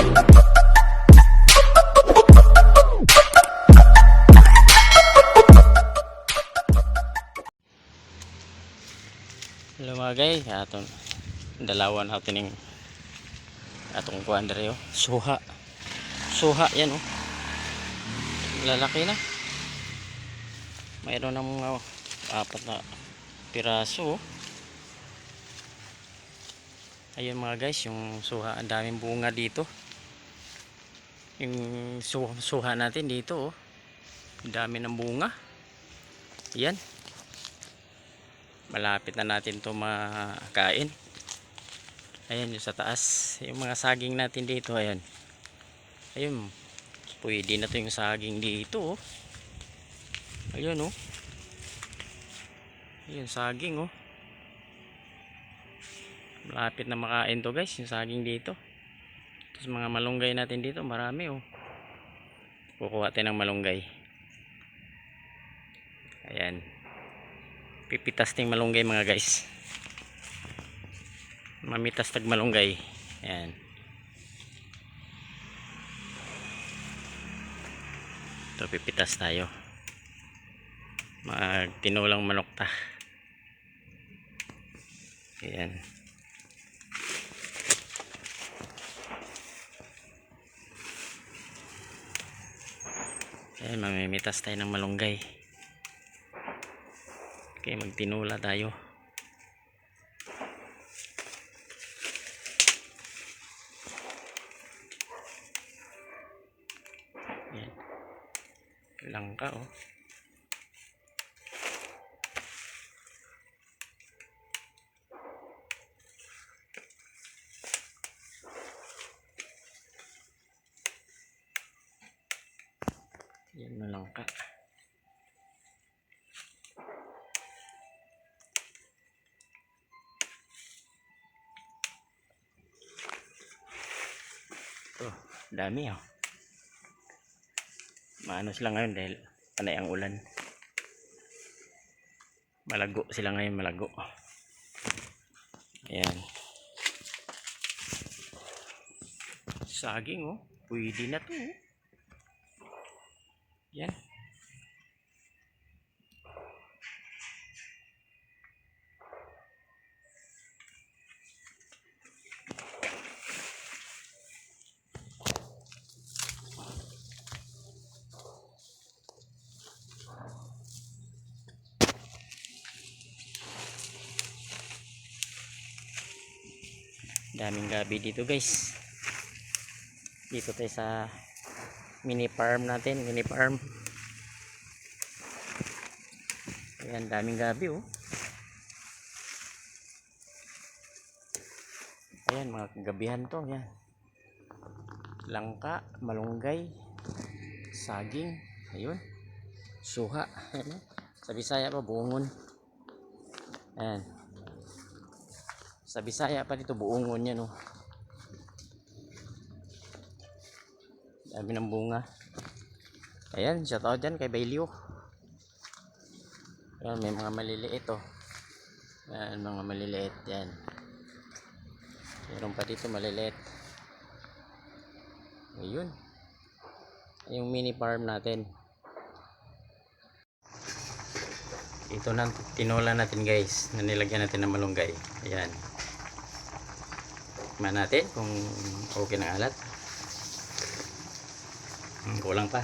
Hello mga guys, atong dalawa natin yung atong kuhan dere oh. Suha. Suha yan oh. Lalaki na. Mayroon ng mga apat na piraso oh. Ayun mga guys, yung suha, ang daming bunga dito. Yung su- suha natin dito oh. Dami ng bunga. Yan. Malapit na natin to makain. Ayan yung sa taas. Yung mga saging natin dito ayan. Ayun pwede na to yung saging dito oh. ayun oh. Ayun saging oh. Malapit na makain to guys yung saging dito tapos mga malunggay natin dito marami oh. Kukuha tayo ng malunggay. Ayan. Pipitas ting malunggay mga guys. Mamitas tag malunggay. Yan ito pipitas tayo. Mag tinulang manok ta. Yan yan mamimitas tayo ng malunggay Okay, magtinula tayo. Yan. Langka oh. Yan na langka. Oh, dami oh. Maano sila ngayon dahil panay ang ulan. Malago sila ngayon, malago. Ayan. Saging oh. Pwede na to oh. Yan. daming gabi dito guys dito tayo sa mini farm natin mini farm. Ayan daming gabi oh. Ayan mga kagabihan to yan langka malunggay saging ayun. Suha ayan, oh. sa bisaya pa bungon ayan. Sa Bisaya pa dito buongon yan oh. Dami ng bunga. Ayan, shout out dyan kay Bailio. Ayan, may mga maliliit oh. Ayan, mga maliliit yan. Meron pa dito maliliit. Ayun. Yung mini farm natin. Ito na tinola natin guys. Na nilagyan natin ng malunggay. Ayan. Tikman natin kung okay ng alat. Hmm, kulang pa.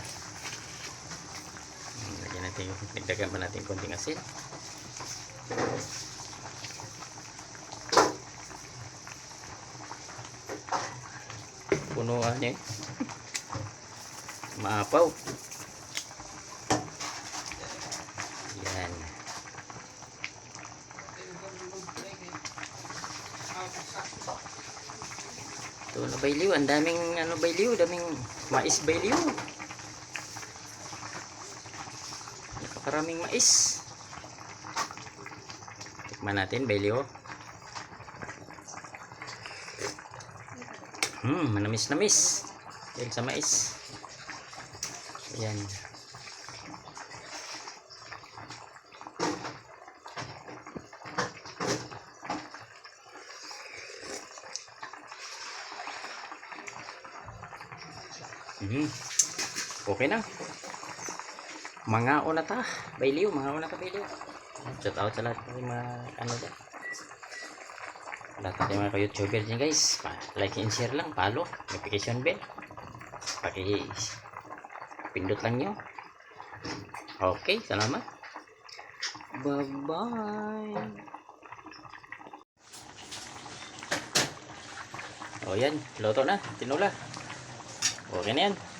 Hmm, Lagyan natin, nagdagan pa natin konting asin. Punuan eh. Maapaw. Yan. Ito na bayliw, ang daming ano bayliw, daming mais bayliw. Napakaraming mais. Tikman natin bayliw. Hmm, manamis-namis. Dahil sa mais. Ayan. Mhm. Okay na. Mga una ta. Bayliw, mga una ta bayliw. Shout out sa lahat ng mga ano dyan. Lahat ng mga ka-youtuber dyan guys. Pa like and share lang. Follow. Notification bell. Paki pindot lang nyo. Okay, salamat. Bye-bye. O yan, luto na. Tinula. Okay na yan.